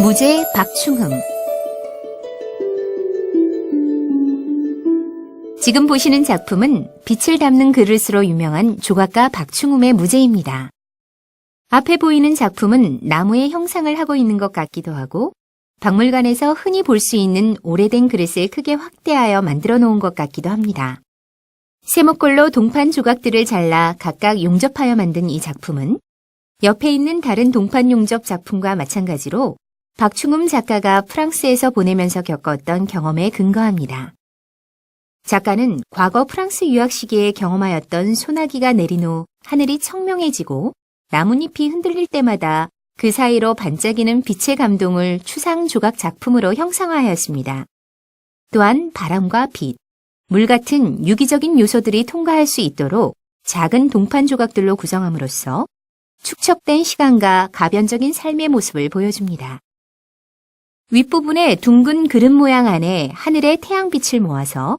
무제 박충흠 지금 보시는 작품은 빛을 담는 그릇으로 유명한 조각가 박충흠의 무제입니다. 앞에 보이는 작품은 나무의 형상을 하고 있는 것 같기도 하고 박물관에서 흔히 볼 수 있는 오래된 그릇을 크게 확대하여 만들어 놓은 것 같기도 합니다. 세모꼴로 동판 조각들을 잘라 각각 용접하여 만든 이 작품은 옆에 있는 다른 동판 용접 작품과 마찬가지로 박충흠 작가가 프랑스에서 보내면서 겪었던 경험에 근거합니다. 작가는 과거 프랑스 유학 시기에 경험하였던 소나기가 내린 후 하늘이 청명해지고 나뭇잎이 흔들릴 때마다 그 사이로 반짝이는 빛의 감동을 추상 조각 작품으로 형상화하였습니다. 또한 바람과 빛, 물 같은 유기적인 요소들이 통과할 수 있도록 작은 동판 조각들로 구성함으로써 축적된 시간과 가변적인 삶의 모습을 보여줍니다. 윗부분에 둥근 그릇 모양 안에 하늘의 태양빛을 모아서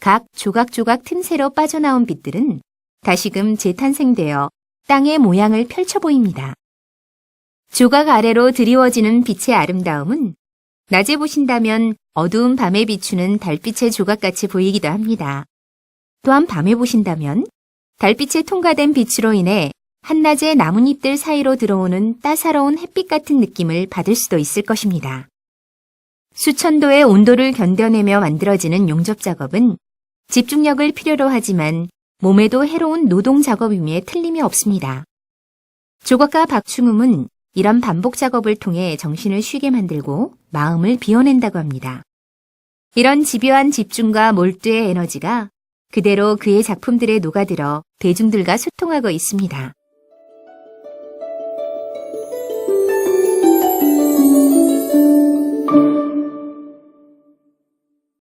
각 조각조각 틈새로 빠져나온 빛들은 다시금 재탄생되어 땅의 모양을 펼쳐 보입니다. 조각 아래로 드리워지는 빛의 아름다움은 낮에 보신다면 어두운 밤에 비추는 달빛의 조각같이 보이기도 합니다. 또한 밤에 보신다면 달빛에 통과된 빛으로 인해 한낮의 나뭇잎들 사이로 들어오는 따사로운 햇빛 같은 느낌을 받을 수도 있을 것입니다. 수천 도의 온도를 견뎌내며 만들어지는 용접 작업은 집중력을 필요로 하지만 몸에도 해로운 노동 작업임에 틀림이 없습니다. 조각가 박충음은 이런 반복 작업을 통해 정신을 쉬게 만들고 마음을 비워낸다고 합니다. 이런 집요한 집중과 몰두의 에너지가 그대로 그의 작품들에 녹아들어 대중들과 소통하고 있습니다.